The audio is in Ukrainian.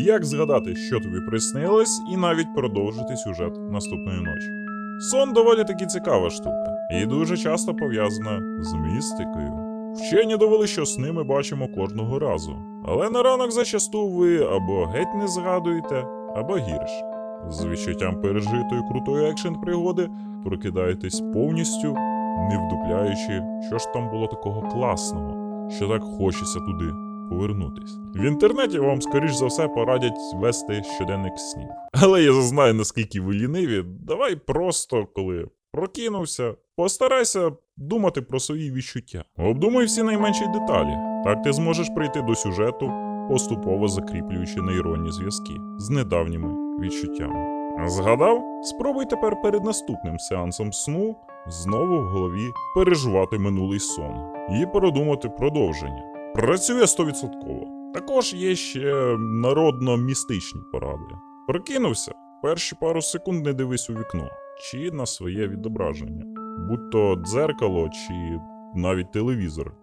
як згадати, що тобі приснилось, і навіть продовжити сюжет наступної ночі. Сон доволі таки цікава штука, і дуже часто пов'язана з містикою. Вчені довели, що сни ми бачимо кожного разу, але на ранок зачасту ви або геть не згадуєте, або гірше. З відчуттям пережитої крутої екшн пригоди прокидаєтесь повністю, не вдупляючи, що ж там було такого класного, що так хочеться туди повернутись. В інтернеті вам, скоріш за все, порадять вести щоденник снів. Але я знаю, наскільки ви ліниві. Давай просто, коли прокинувся, постарайся думати про свої відчуття. Обдумай всі найменші деталі. Так ти зможеш прийти до сюжету, поступово закріплюючи нейронні зв'язки з недавніми відчуттями. Згадав? Спробуй тепер перед наступним сеансом сну знову в голові переживати минулий сон і продумати продовження. Працює 100%. Також є ще народно-містичні поради. Прокинувся, перші пару секунд не дивись у вікно чи на своє відображення, будь то дзеркало чи навіть телевізор.